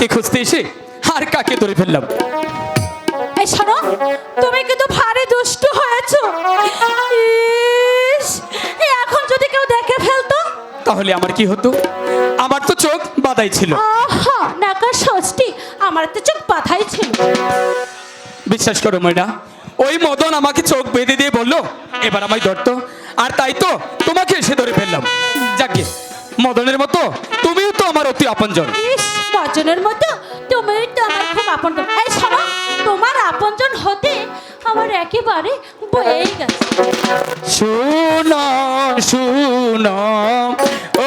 কাকে খুঁজতে এসে? আর কাকে ধরে ফেললাম? এই শোনো তুমি কিন্তু ভারী দুষ্টু হয়েছো। এখন যদি কেউ দেখে ফেলতো? তাহলে আমার কি হতো? আমার তো চোখ বাদাই ছিল। আহা নাকা ষষ্ঠী আমার তো চোখ বাধাই ছিল। বিশ্বাস করো ময়না ওই মদন আমাকে চোখ বেঁধে দিয়ে বলল এবার আমায় ধরতো। আর তাই তো তোমাকে এসে ধরে ফেললাম। যাকে মদনের মতো তুমিও তো আমার অতি আপনজন। মদনের মতো তুমি তো আমার খুব আপনজন। এই শোনো তোমার আপনজন হতে আমার একেবারে বয়ে গেছে। শুনো শুনো ও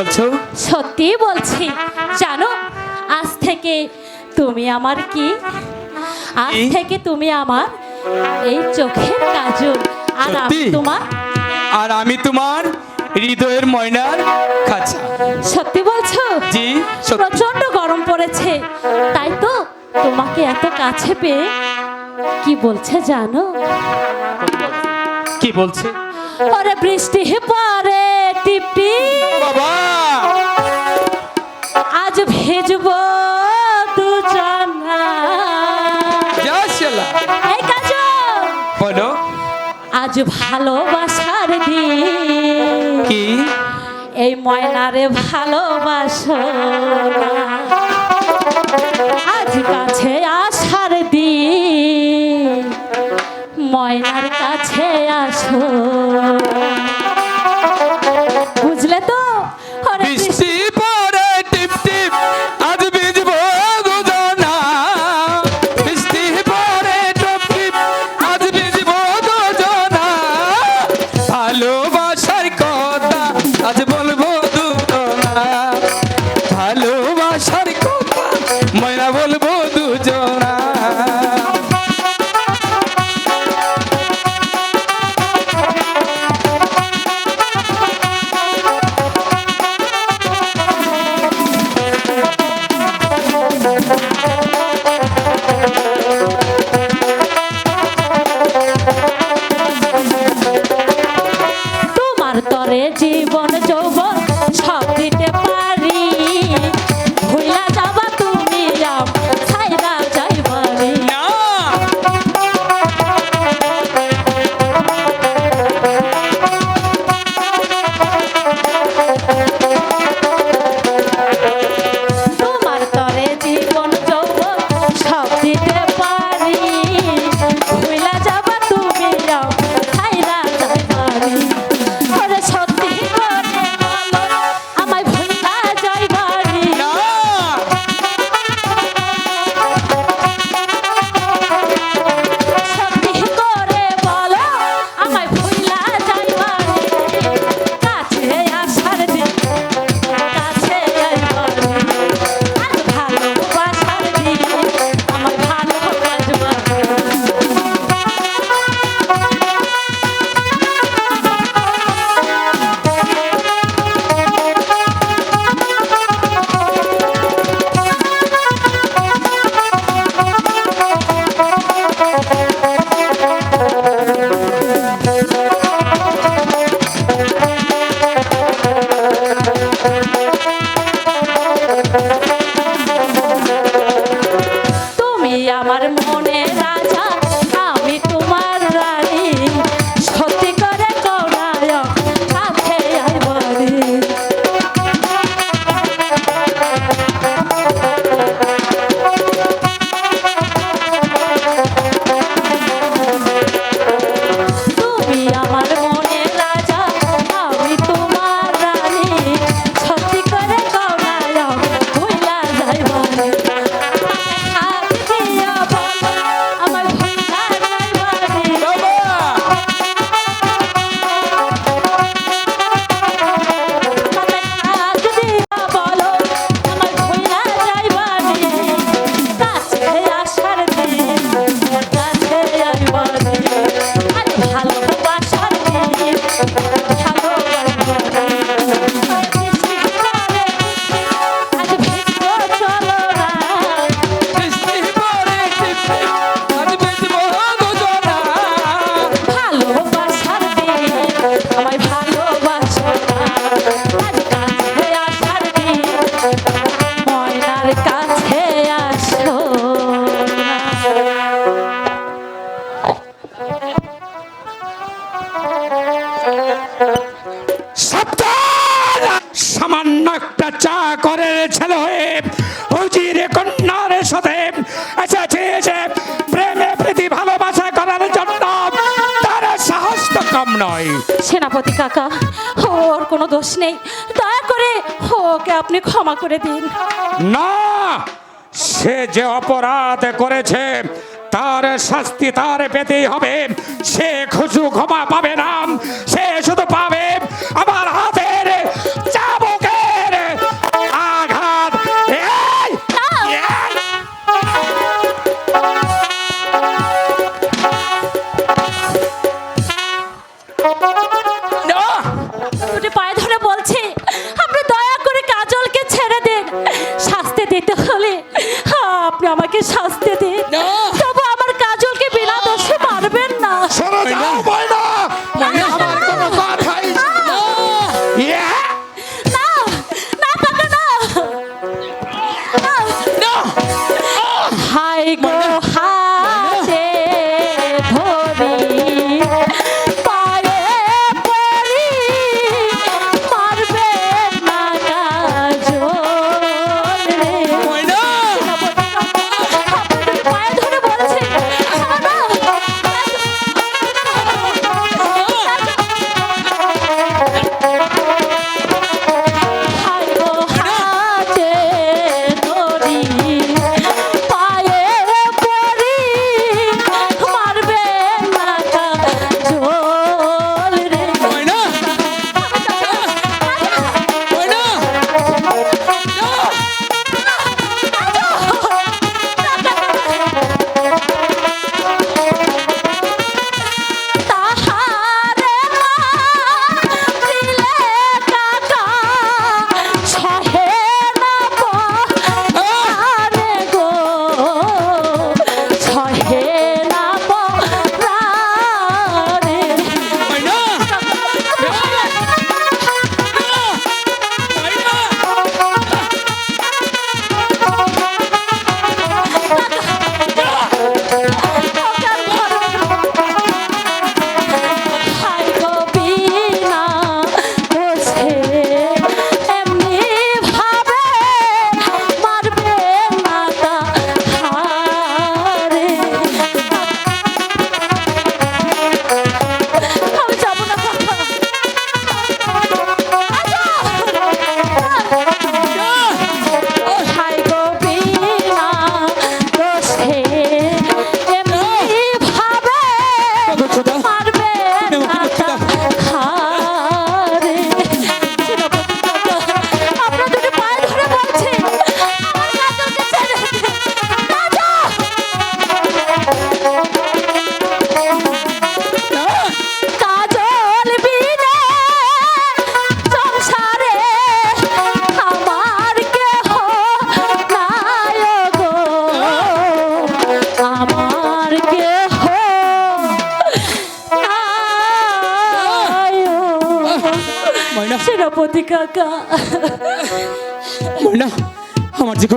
বলছো? সত্যি বলছি। জানো আজ থেকে তুমি আমার কি? আজ থেকে তুমি আমার এই চোখের কাজল। আর আমি তোমার আর আমি তোমার হৃদয়ের ময়নার খাঁচা। সত্যি বলছো? জি প্রচণ্ড গরম পড়েছে। তাই তো তোমাকে এত কাছে পেয়ে কি বলছে জানো? কি বলছে? ওরে বৃষ্টি হে পার আজ ভালোবাসার দিন। কি? এই ময়নারে ভালোবাসো আজ কাছে আসার দিন। ময়নার কাছে আসো। thank you. নয়। সেনাপতি কাকা ওর কোনো দোষ নেই। দয়া করে ওকে আপনি ক্ষমা করে দিন। না সে যে অপরাধ করেছে তার শাস্তি তার পেতেই হবে। সে খুশু ক্ষমা পাবে না। সে শুধু তাহলে আপনি আমাকে শাস্তি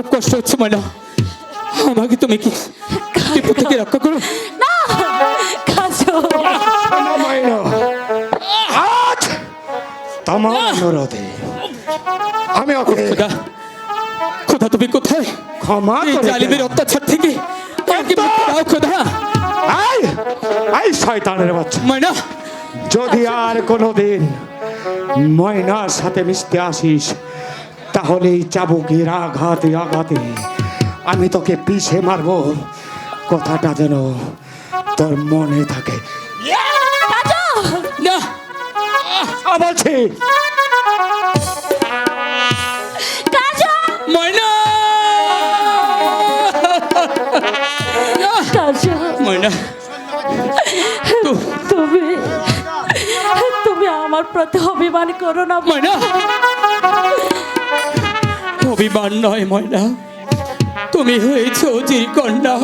খুব কষ্ট হচ্ছে ময়না আমাকে তুমি কি বিপদ থেকে রক্ষা করো? না আজ তোমার অনুরোধে আমি খোদা খোদা তুমি কোথায়? ক্ষমা জালিমের। অত্যাচার থেকে আমাকে মুক্তি দাও খোদা। আই আই শয়তানের বাচ্চা। ময়না যদি আর কোনোদিন ময়নার সাথে মিশতে আসিস তাহলে এই চাবুকের আঘাতে আঘাতে আমি তোকে পিছে মারবো। কথাটা যেন তোর মনে থাকে। বলছি। ময়না! ময়না তুমি তুমি আমার প্রতি অভিমান করো না। ময়না! অভিমান নয় ময়না। তুমি হয়েছ জির কন্যা।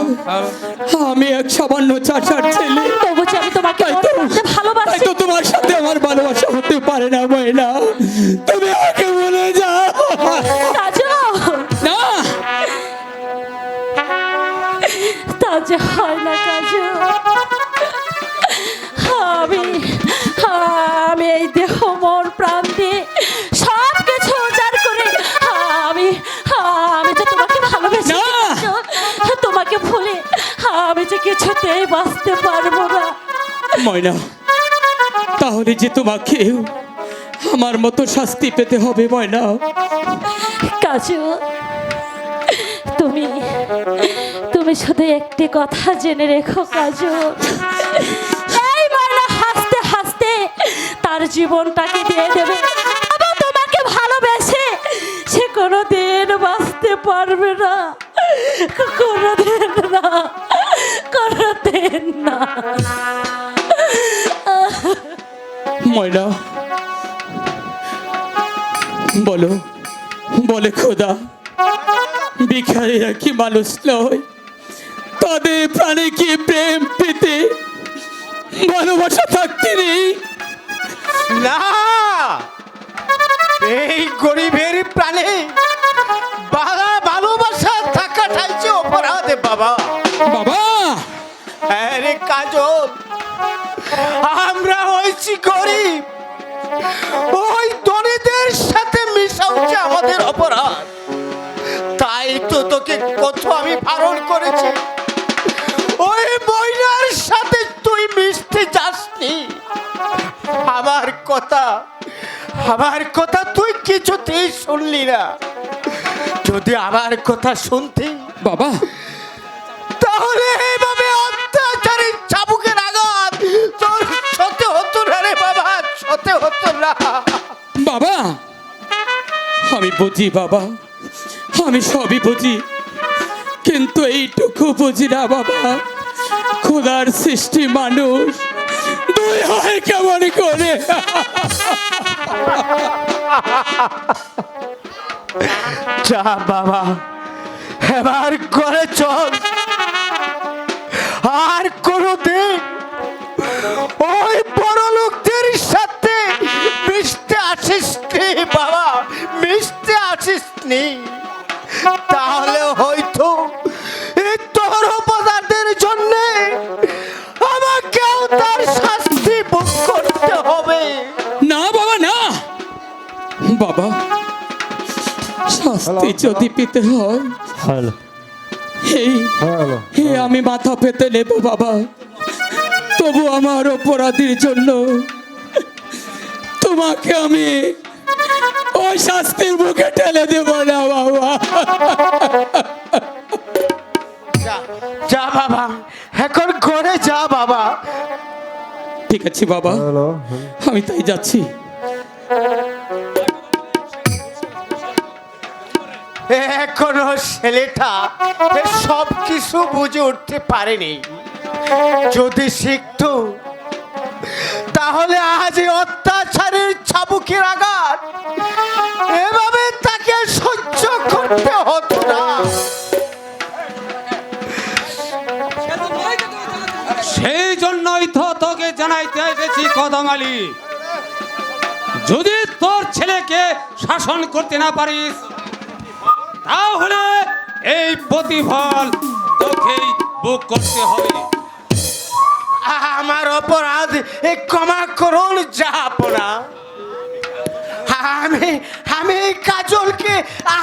আমি এক সামান্য চাষার ছেলে। আমি তোমাকে ভালোবাসি। তো তোমার সাথে আমার ভালোবাসা হতে পারে না ময়না। তুমি আগে বলে যাও। না। হয় না আমি আমি এই দেহ মন প্রাণ কিছুতেই বাঁচতে পারব না। ময়না তাহলে যে তোমাকে আমার মতো শাস্তি পেতে হবে ময়না। কাজু তুমি তুমি শুধু একটি কথা জেনে রেখো কাজু। এই ময়না হাসতে হাসতে তার জীবনটাকে দিয়ে দেবে। এবং তোমাকে ভালোবেসে সে কোনো দিন বাঁচতে পারবে না। কোনো দিন না। না ময়না বলো বলে খোদা ভিখারিরা কি মানুষ নয়। তাদের প্রাণে কি প্রেম পেতে ভালোবাসা থাকতে নেই। না এই গরিবের প্রাণে বালা ভালোবাসা থাকাটাই যে অপরাধ বাবা। বাবা হ্যাঁ রে কাজল। আমরা হয়েছি গরিব। ওই ধনীদের সাথে মিশা হচ্ছে আমাদের অপরাধ। তাই তো তোকে কত আমি বারণ করেছি। ওই মহিলার সাথে তুই মিশতে যাসনি। আমার কথা আমার কথা তুই কিছুতেই শুনলি না। যদি আমার কথা শুনতি বাবা। তাহলে এইভাবে অত্যাচারী চাবুকের আঘাত। তোর সতে হতো না রে বাবা সতে হতো না বাবা আমি বুঝি বাবা আমি সবই বুঝি কিন্তু এইটুকু বুঝি না বাবা খোদার সৃষ্টি মানুষ দুই হয় কেমন করে? যা বাবা এবার করে চল। শাস্তি যদি পেতে হয় এই আমি মাথা পেতে নেব বাবা। তবু আমার অপরাধীর জন্য তোমাকে আমি ওই শাস্তির মুখে ঠেলে দেব না বাবা। যা যা বাবা এখন ঘরে যা বাবা। ঠিক আছে বাবা। আমি তাই যাচ্ছি। এখনও ছেলেটা সব কিছু বুঝে উঠতে পারেনি। যদি শিখতো, তাহলে আজ অত্যাচারের চাবুকের আঘাত এভাবে তাকে সহ্য করতে হতো না। সেই জন্যই তো তোকে জানাইতে এসেছি কদমালি যদি তোর ছেলেকে শাসন করতে না পারিস তাহলে এই প্রতিফল তোকেই বুক করতে হবে। আমার অপরাধ এ ক্ষমা করুন যাপনা আমি আমি কাজলকে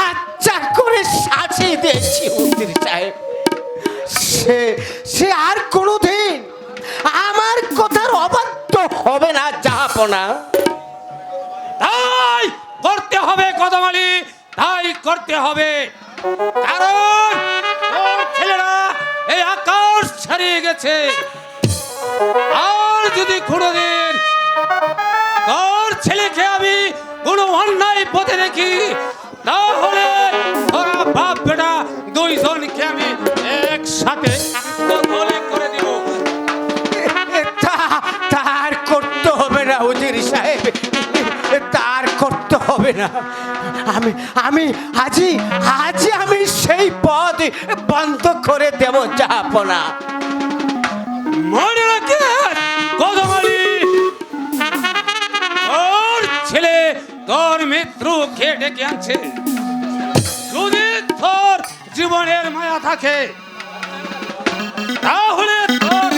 আচ্ছা করে সাজিয়ে দিয়েছি উদ্দির সাহেব। সে সে আর কোনোদিন আমার কথার অবাধ্য হবে না যাপনা তাই করতে হবে কদমালি তাই করতে হবে। কারণ ছেলেরা এই আকাশ ছাড়িয়ে গেছে। আর যদি খুঁড়ো কোনোদিন তোর ছেলেকে আমি কোনো অন্যায় পথে দেখি, তাহলে তোরা বাপ বেটা দুইজনকে আমি একসাথে করে দিব। তার করতে হবে না উজির সাহেব। তার করতে হবে না। আমি আমি আজই আজই আমি সেই পদ বন্ধ করে দেব যাপনা। মনে কদমালি ছেলে তোর ডেকে আনছে। যদি তোর জীবনের মায়া থাকে। তাহলে তোর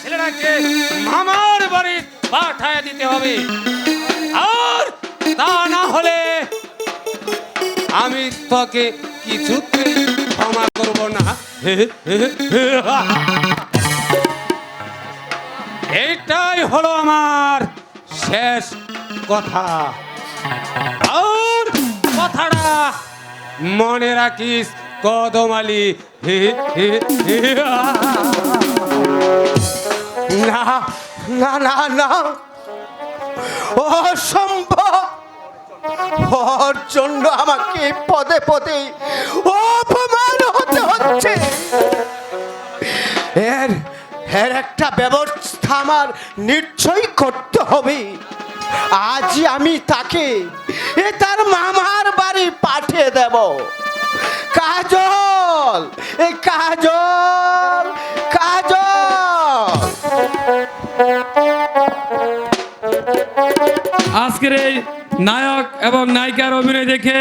ছেলেটাকে মামার বাড়ি পাঠায় দিতে হবে। আর তা না হলে আমি তোকে কিছুতেই ক্ষমা করব না। এটাই হলো আমার শেষ কথা। আর কথাটা মনে রাখিস কদমালি হে না না না না। অসম্ভব। ওর জন্য আমাকে পদে পদে অপমান হতে হচ্ছে। এর এর একটা ব্যবস্থা আমার নিশ্চয়ই করতে হবে। আজ আমি তাকে এ তার মামার বাড়ি পাঠিয়ে দেব। কাজল, এ কাজল কাজল। আজকের এই নায়ক এবং নায়িকার অভিনয় দেখে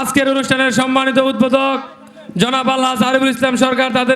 আজকের অনুষ্ঠানের সম্মানিত উদ্বোধক জনাব আল্লাহ ইসলাম সরকার তাদের